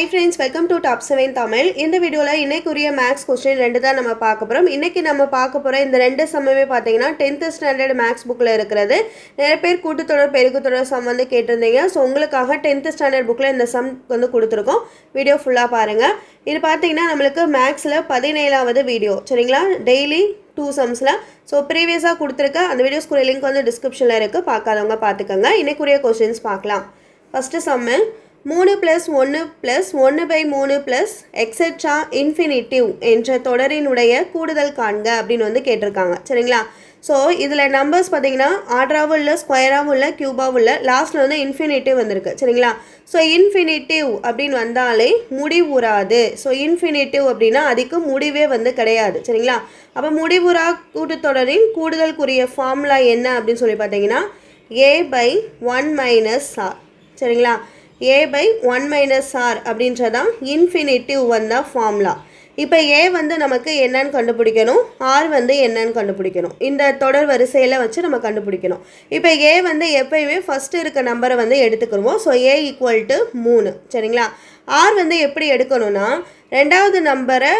Hi friends welcome to top seven Tamil இந்த வீடியோவில் இன்றைக்குரிய maths question ரெண்டு தான் நம்ம பார்க்க போகிறோம் இன்றைக்கி நம்ம பார்க்க போகிற இந்த ரெண்டு சமயமே பார்த்தீங்கன்னா டென்த்து ஸ்டாண்டர்ட் மேக்ஸ் புக்கில் இருக்கிறது. நிறைய பேர் கூட்டுத்தொடர் பெருக்குத்தொடர் சம் வந்து கேட்டிருந்தீங்க. ஸோ உங்களுக்காக டென்த்து ஸ்டாண்டர்ட் புக்கில் இந்த சம் வந்து கொடுத்துருக்கோம். வீடியோ ஃபுல்லாக பாருங்கள் இது பார்த்தீங்கன்னா நம்மளுக்கு மேக்ஸில் பதினேழாவது வீடியோ சரிங்களா? டெய்லி டூ சம்ஸில் ஸோ ப்ரீவியஸாக கொடுத்துருக்க அந்த வீடியோஸ்க்குரிய லிங்க் வந்து டிஸ்கிரிப்ஷனில் இருக்குது பார்க்காதவங்க பார்த்துக்கோங்க. இன்றைக்குரிய கொஸ்டின்ஸ் பார்க்கலாம். ஃபஸ்ட்டு சம்மு மூணு ப்ளஸ் ஒன்று ப்ளஸ் ஒன்று பை மூணு ப்ளஸ் எக்ஸெட்ரா இன்ஃபினிட்டிவ் என்ற தொடரினுடைய கூடுதல் காண்க அப்படின்னு வந்து கேட்டிருக்காங்க. சரிங்களா? ஸோ இதில் நம்பர்ஸ் பார்த்தீங்கன்னா ஆர்டராகவும் இல்லை ஸ்கொயராகவும் இல்லை க்யூபாகவும் இல்லை லாஸ்ட்டில் வந்து இன்ஃபினிட்டிவ் வந்திருக்கு. சரிங்களா? ஸோ இன்ஃபினிட்டிவ் அப்படின்னு வந்தாலே முடிவுறாது. ஸோ இன்ஃபினிட்டிவ் அப்படின்னா அதுக்கு முடிவே வந்து கிடையாது. சரிங்களா? அப்போ முடிவுறா கூட்டுத்தொடரின் கூடுதலுக்குரிய ஃபார்முலா என்ன அப்படின்னு சொல்லி பார்த்தீங்கன்னா A by one minus R சரிங்களா? A by one minus R அப்படின்றதான் இன்ஃபினிட்டிவ் வந்த ஃபார்முலா இப்போ ஏ வந்து நமக்கு என்னன்னு கண்டுபிடிக்கணும்? ஆர் வந்து என்னன்னு கண்டுபிடிக்கணும். இந்த தொடர் வரிசையில் வச்சு நம்ம கண்டுபிடிக்கணும். இப்போ ஏ வந்து எப்பயுமே ஃபஸ்ட்டு இருக்க நம்பரை வந்து எடுத்துக்கிடுவோம் ஸோ ஏ ஈக்குவல் டு மூணு. சரிங்களா? ஆர் வந்து எப்படி எடுக்கணும்னா ரெண்டாவது நம்பரை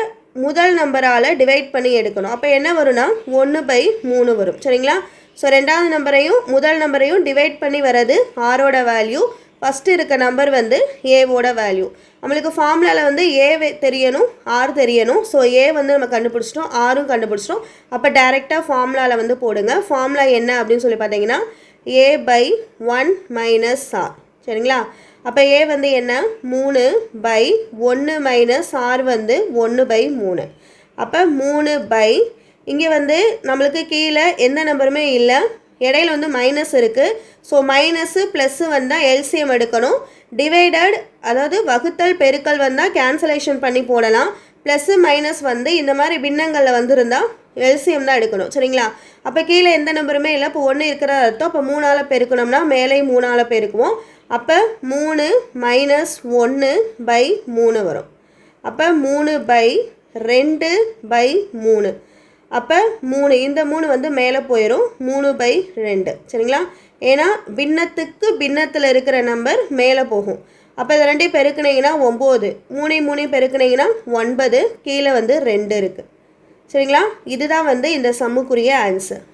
முதல் நம்பரால் டிவைட் பண்ணி எடுக்கணும். அப்போ என்ன வரும்னா ஒன்று பை மூணு வரும். சரிங்களா? ஸோ ரெண்டாவது நம்பரையும் முதல் நம்பரையும் டிவைட் பண்ணி வர்றது ஆரோட வேல்யூ ஃபஸ்ட்டு இருக்க நம்பர் வந்து ஏவோட வேல்யூ நம்மளுக்கு ஃபார்முலாவில் வந்து ஏ தெரியணும் ஆர் தெரியணும். ஸோ ஏ வந்து நம்ம கண்டுபிடிச்சிட்டோம் ஆரும் கண்டுபிடிச்சிட்டோம். அப்போ டேரெக்டாக ஃபார்முலாவில் வந்து போடுங்க. ஃபார்முலா என்ன அப்படின்னு சொல்லி பார்த்தீங்கன்னா A by one minus R சரிங்களா? அப்போ ஏ வந்து என்ன? மூணு பை ஒன்று மைனஸ் ஆர் வந்து ஒன்று பை மூணு. அப்போ மூணு பை இங்கே வந்து நம்மளுக்கு கீழே எந்த நம்பருமே இல்லை. இடையில வந்து மைனஸ் இருக்குது ஸோ மைனஸு ப்ளஸ்ஸு வந்தால் எல்சிஎம் எடுக்கணும். டிவைடட் அதாவது வகுத்தல் பெருக்கல் வந்தால் கேன்சலேஷன் பண்ணி போடலாம். ப்ளஸ்ஸு மைனஸ் வந்து இந்த மாதிரி பின்னங்களில் வந்திருந்தால் எல்சிஎம் தான் எடுக்கணும். சரிங்களா? அப்போ கீழே எந்த நம்பருமே இல்லை. இப்போ ஒன்று இருக்கிற அர்த்தம். அப்போ மூணால் பெருக்கணும்னா மேலே மூணால் பெருக்குவோம். அப்போ மூணு மைனஸ் ஒன்று பை மூணு வரும். அப்போ மூணு பை ரெண்டு பை மூணு. அப்போ மூணு இந்த மூணு வந்து மேலே போயிடும் மூணு பை ரெண்டு. சரிங்களா? ஏன்னா பின்னத்துக்கு பின்னத்தில் இருக்கிற நம்பர் மேலே போகும். அப்போ இதை ரெண்டையும் பெருக்குனீங்கன்னா ஒம்பது. மூணையும் மூணையும் பெருக்குனீங்கன்னா ஒன்பது. கீழே வந்து ரெண்டு இருக்குது சரிங்களா? இதுதான் வந்து இந்த சம்முக்குரிய ஆன்சர்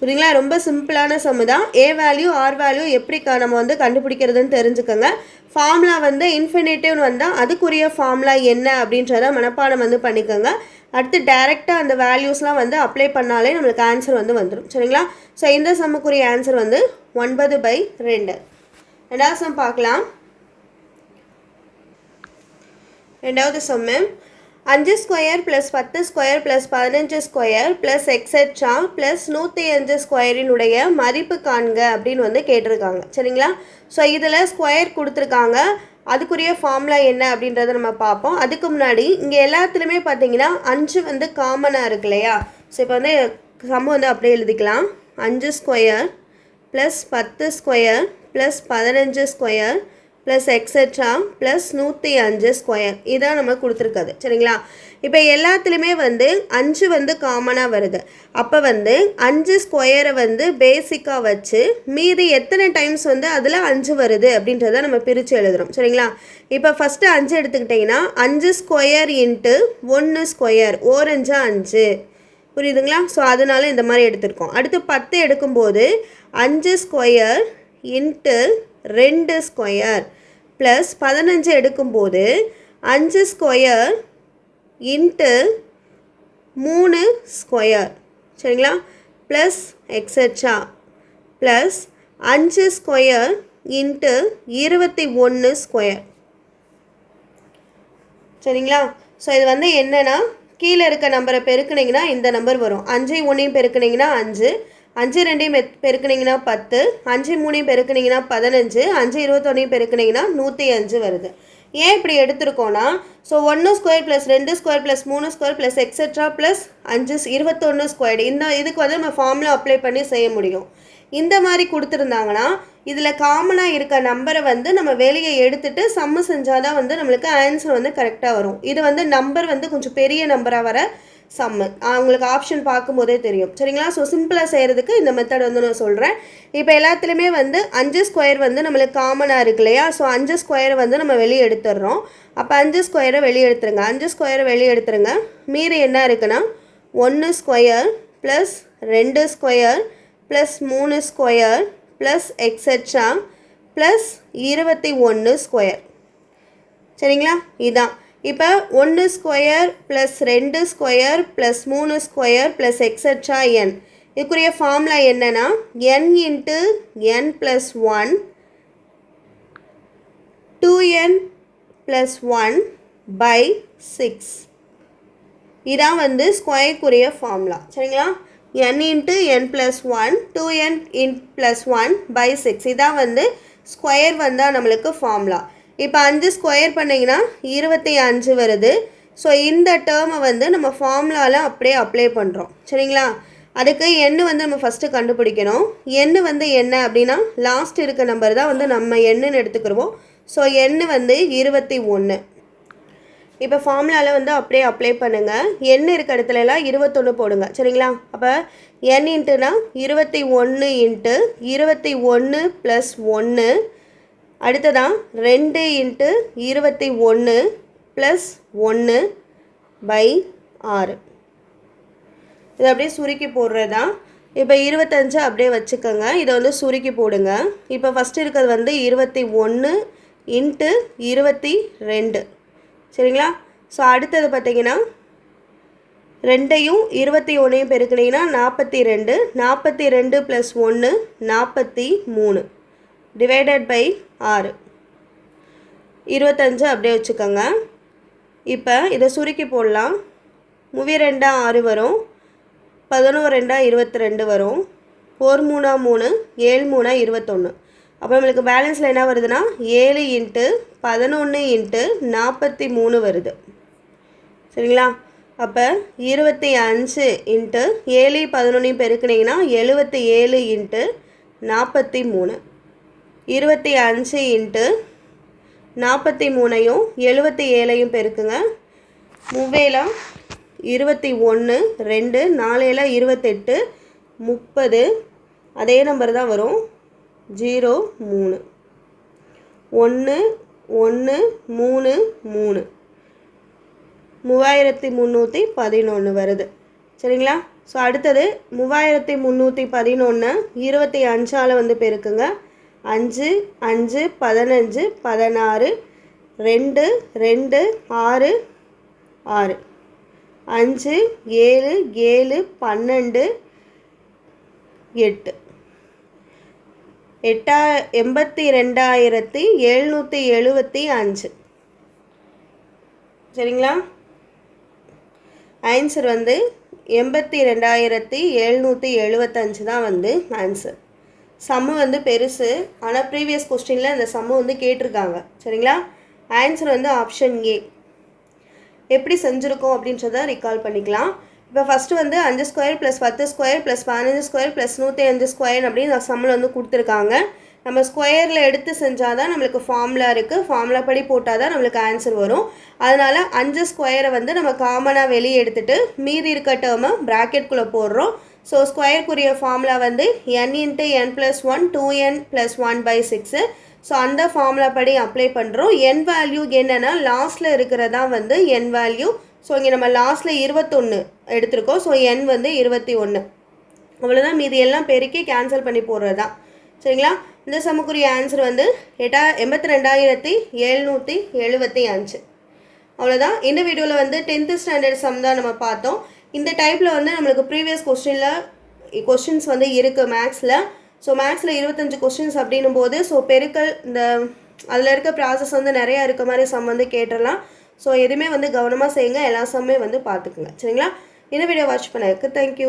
புரியுங்களா ரொம்ப சிம்பிளான சம்மு தான். ஏ வேல்யூ ஆர் வேல்யூ எப்படி நம்ம வந்து கண்டுபிடிக்கிறதுன்னு தெரிஞ்சுக்கோங்க. ஃபார்முலா வந்து இன்ஃபினிட்டிவ்னு வந்தால் அதுக்குரிய ஃபார்முலா என்ன அப்படின்றத மனப்பாடம் வந்து பண்ணிக்கோங்க. அடுத்து டைரெக்டாக அந்த வேல்யூஸ்லாம் வந்து அப்ளை பண்ணாலே நம்மளுக்கு ஆன்சர் வந்து வந்துடும் சரிங்களா? ஸோ இந்த சம்முக்குரிய ஆன்சர் வந்து ஒன்பது பை ரெண்டு. ரெண்டாவது சம் பார்க்கலாம். ரெண்டாவது சம்மு அஞ்சு ஸ்கொயர் ப்ளஸ் பத்து ஸ்கொயர் ப்ளஸ் பதினஞ்சு ஸ்கொயர் ப்ளஸ் எக்ஸெட்ரா ப்ளஸ் நூற்றி அஞ்சு ஸ்கொயரினுடைய மதிப்பு காண்க அப்படின்னு வந்து கேட்டிருக்காங்க. சரிங்களா? ஸோ இதில் ஸ்கொயர் கொடுத்துருக்காங்க. அதுக்குரிய ஃபார்முலா என்ன அப்படின்றத நம்ம பார்ப்போம். அதுக்கு முன்னாடி இங்கே எல்லாத்துலேயுமே பார்த்தீங்கன்னா அஞ்சு வந்து காமனாக இருக்கு இல்லையா? ஸோ இப்போ வந்து சம்மு வந்து அப்படியே எழுதிக்கலாம். அஞ்சு ஸ்கொயர் ப்ளஸ் பத்து ஸ்கொயர் ப்ளஸ் பதினஞ்சு ஸ்கொயர் ப்ளஸ் எக்ஸெட்ரா ப்ளஸ் நூற்றி அஞ்சு ஸ்கொயர் இதான் நம்ம கொடுத்துருக்காது சரிங்களா? இப்போ எல்லாத்துலேயுமே வந்து அஞ்சு வந்து காமனாக வருது. அப்போ வந்து அஞ்சு ஸ்கொயரை வந்து பேசிக்காக வச்சு மீதி எத்தனை டைம்ஸ் வந்து அதில் அஞ்சு வருது அப்படின்றத நம்ம பிரித்து எழுதுறோம். சரிங்களா? இப்போ ஃபஸ்ட்டு அஞ்சு எடுத்துக்கிட்டிங்கன்னா அஞ்சு ஸ்கொயர் இன்ட்டு ஒன்று ஸ்கொயர் ஓரஞ்சா அஞ்சு. புரியுதுங்களா? ஸோ அதனால இந்த மாதிரி எடுத்திருக்கோம். அடுத்து பத்து எடுக்கும்போது அஞ்சு ஸ்கொயர் இன்ட்டு ரெண்டு ஸ்கொயர் ப்ளஸ் பதினஞ்சு எடுக்கும்போது அஞ்சு ஸ்கொயர் இன்ட்டு மூணு ஸ்கொயர் சரிங்களா? ப்ளஸ் எக்ஸட்ரா ப்ளஸ் அஞ்சு ஸ்கொயர் இன்ட்டு இருபத்தி ஒன்று ஸ்கொயர் சரிங்களா? ஸோ இது வந்து என்னென்னா கீழே இருக்க நம்பரை பெருக்குனிங்கன்னா இந்த நம்பர் வரும். அஞ்சு ஒன்றையும் பெருக்குனிங்கன்னா அஞ்சு. அஞ்சு ரெண்டையும் பெ பெருக்குனிங்கன்னா பத்து அஞ்சு மூணையும் பெருக்குனிங்கன்னா பதினஞ்சு அஞ்சு இருபத்தொன்னையும் பெருக்குனிங்கன்னா நூற்றி அஞ்சு வருது. ஏன் இப்படி எடுத்திருக்கோன்னா ஸோ ஒன்று ஸ்கொயர் ப்ளஸ் ரெண்டு ஸ்கொயர் ப்ளஸ் மூணு ஸ்கொயர் ப்ளஸ் எக்ஸெட்ரா ப்ளஸ் அஞ்சு இருபத்தொன்று ஸ்கொயர் இந்த இதுக்கு வந்து நம்ம ஃபார்முலா அப்ளை பண்ணி செய்ய முடியும். இந்த மாதிரி கொடுத்துருந்தாங்கன்னா இதில் காமனாக இருக்க நம்பரை வந்து நம்ம வெளியே எடுத்துட்டு சம்மு செஞ்சால் தான் வந்து நம்மளுக்கு ஆன்சர் வந்து கரெக்டாக வரும். இது வந்து நம்பர் வந்து கொஞ்சம் பெரிய நம்பராக வர சம்மு அவங்களுக்கு ஆப்ஷன் பார்க்கும்போதே தெரியும். சரிங்களா? ஸோ சிம்பிளாக செய்கிறதுக்கு இந்த மெத்தட் வந்து நான் சொல்கிறேன் இப்போ எல்லாத்துலேயுமே வந்து அஞ்சு ஸ்கொயர் வந்து நம்மளுக்கு காமனாக இருக்கு இல்லையா? ஸோ அஞ்சு ஸ்கொயரை வந்து நம்ம வெளியே எடுத்துடுறோம். அப்போ அஞ்சு ஸ்கொயரை வெளியே எடுத்துருங்க. அஞ்சு ஸ்கொயரை வெளியே எடுத்துருங்க. மீறி என்ன இருக்குன்னா ஒன்று ஸ்கொயர் ப்ளஸ் ரெண்டு ஸ்கொயர் ப்ளஸ் மூணு ஸ்கொயர் ப்ளஸ் எக்ஸெட்ரா ப்ளஸ் இருபத்தி ஒன்று ஸ்கொயர் சரிங்களா? இதான். இப்போ ஒன்று ஸ்கொயர் ப்ளஸ் ரெண்டு ஸ்கொயர் ப்ளஸ் மூணு ஸ்கொயர் ப்ளஸ் எக்ஸெட்ரா என் இதுக்குரிய ஃபார்முலா என்னென்னா n into n plus one two n plus one by six இதான் வந்து ஸ்கொயருக்குரிய ஃபார்முலா சரிங்களா? N into n plus one two n in plus one by six இதான் வந்து square வந்தால் நம்மளுக்கு ஃபார்முலா இப்போ அஞ்சு ஸ்கொயர் பண்ணிங்கன்னா இருபத்தி அஞ்சு வருது. ஸோ இந்த டேர்மை வந்து நம்ம ஃபார்முலாவில் அப்படியே அப்ளை பண்ணுறோம் சரிங்களா? அதுக்கு எண்ணு வந்து நம்ம ஃபஸ்ட்டு கண்டுபிடிக்கணும். எண்ணு வந்து என்ன அப்படின்னா லாஸ்ட் இருக்க நம்பர் தான் வந்து நம்ம எண்ணுன்னு எடுத்துக்கிறோம் ஸோ எண்ணு வந்து இருபத்தி ஒன்று இப்போ ஃபார்முலாவில் வந்து அப்படியே அப்ளை பண்ணுங்கள் எண் இருக்க இடத்துல எல்லாம் இருபத்தொன்று போடுங்க. சரிங்களா? அப்போ என் இன்ட்டுனா இருபத்தி ஒன்று இன்ட்டு இருபத்தி ஒன்று ப்ளஸ் ஒன்று அடுத்ததான் ரெண்டு இன்ட்டு இருபத்தி ஒன்று ப்ளஸ் ஒன்று பை ஆறு. இதை அப்படியே சுருக்கி போடுறது தான் இப்போ இருபத்தஞ்சு அப்படியே வச்சுக்கோங்க. இதை வந்து சுருக்கி போடுங்க. இப்போ ஃபஸ்ட்டு இருக்கிறது வந்து இருபத்தி ஒன்று இன்ட்டு இருபத்தி ரெண்டு. சரிங்களா? ஸோ அடுத்தது பார்த்தீங்கன்னா ரெண்டையும் இருபத்தி ஒன்றையும் பெருக்கினீங்கன்னா நாற்பத்தி ரெண்டு. நாற்பத்தி ரெண்டு ப்ளஸ் ஒன்று நாற்பத்தி மூணு. டிவைடட் பை ஆறு. இருபத்தஞ்சு அப்படியே வச்சுக்கோங்க. இப்போ இதை சுருக்கி போடலாம். மூவி ரெண்டா ஆறு வரும். பதினோரு ரெண்டா இருபத்தி ரெண்டு வரும். ஒரு மூணா மூணு ஏழு மூணா இருபத்தொன்று அப்போ நம்மளுக்கு பேலன்ஸில் என்ன வருதுன்னா ஏழு இன்ட்டு பதினொன்று இன்ட்டு நாற்பத்தி மூணு வருது. சரிங்களா? அப்போ இருபத்தி அஞ்சு இன்ட்டு ஏழு பதினொன்றையும் பெருக்குனீங்கன்னா எழுபத்தி ஏழு இன்ட்டு நாற்பத்தி மூணு. இருபத்தி அஞ்சு இன்ட்டு நாற்பத்தி மூணையும் எழுபத்தி ஏழையும் பெருக்குங்க. மூவேலாம் இருபத்தி ஒன்று ரெண்டு நாலேல இருபத்தெட்டு முப்பது அதே நம்பர் தான் வரும். ஜீரோ மூணு. ஒன்று ஒன்று மூணு மூணு. மூவாயிரத்தி முந்நூற்றி பதினொன்று வருது. சரிங்களா? ஸோ அடுத்தது மூவாயிரத்தி முந்நூற்றி பதினொன்று இருபத்தி அஞ்சால் வந்து பெருக்குங்க. அஞ்சு அஞ்சு பதினஞ்சு பதினாறு ரெண்டு ரெண்டு ஆறு ஆறு. அஞ்சு ஏழு ஏழு பன்னெண்டு எட்டு. எட்டா எண்பத்தி ரெண்டாயிரத்தி எழுநூற்றி எழுபத்தி அஞ்சு. சரிங்களா? ஆன்சர் வந்து எண்பத்தி ரெண்டாயிரத்தி எழுநூற்றி எழுபத்தஞ்சு தான் வந்து ஆன்சர் சம்மு வந்து பெருசு. ஆனால் ப்ரீவியஸ் கொஸ்டினில் இந்த சம்மு வந்து கேட்டிருக்காங்க. சரிங்களா? ஆன்சர் வந்து ஆப்ஷன் ஏ எப்படி செஞ்சுருக்கோம் அப்படின்றத ரிகால் பண்ணிக்கலாம். இப்போ ஃபஸ்ட்டு வந்து அஞ்சு ஸ்கொயர் ப்ளஸ் பத்து ஸ்கொயர் ப்ளஸ் பதினஞ்சு ஸ்கொயர் ப்ளஸ் நூற்றி அஞ்சு ஸ்கொயர் அப்படின்னு சம்மில் வந்து கொடுத்துருக்காங்க. நம்ம ஸ்கொயரில் எடுத்து செஞ்சால் தான் நம்மளுக்கு ஃபார்முலா இருக்குது ஃபார்முலா படி போட்டால் தான் நம்மளுக்கு ஆன்சர் வரும். அதனால் அஞ்சு ஸ்கொயரை வந்து நம்ம காமனாக வெளியே எடுத்துகிட்டு மீதி இருக்க டேர்மை ப்ராக்கெட்குள்ளே போடுறோம். ஸோ ஸ்கொயருக்குரிய ஃபார்முலா வந்து n into n plus one two n plus one by six so அந்த ஃபார்முலா படி அப்ளை பண்ணுறோம் என் வேல்யூ என்னென்னா லாஸ்ட்டில் இருக்கிறதா வந்து என் வேல்யூ ஸோ இங்கே நம்ம லாஸ்ட்டில் இருபத்தொன்று எடுத்திருக்கோம். ஸோ என் வந்து இருபத்தி ஒன்று அவ்வளோதான் மீதி எல்லாம் பெருக்கி கேன்சல் பண்ணி போடுறது தான் சரிங்களா? இந்த சமக்குரிய ஆன்சர் வந்து எட்டா எண்பத்தி ரெண்டாயிரத்தி எழுநூற்றி எழுபத்தி அஞ்சு. அவ்வளோதான் இந்த வீடியோவில் வந்து டென்த்து ஸ்டாண்டர்ட் சம் தான் நம்ம பார்த்தோம். இந்த டைப்பில் வந்து நம்மளுக்கு ப்ரீவியஸ் கொஸ்டினில் கொஸ்டின்ஸ் வந்து இருக்குது மேக்ஸில் ஸோ மேக்ஸில் இருபத்தஞ்சு கொஸ்டின்ஸ் அப்படின்னும் போது ஸோ பெருக்கல் இந்த அதில் இருக்க ப்ராசஸ் வந்து நிறையா இருக்க மாதிரி சம் வந்து கேட்டுடலாம். ஸோ எதுவுமே வந்து கவனமாக செய்யுங்க. எல்லா சம்மே வந்து பார்த்துக்குங்க. சரிங்களா? இந்த வீடியோ வாட்ச் பண்ணதுக்கு தேங்க்யூ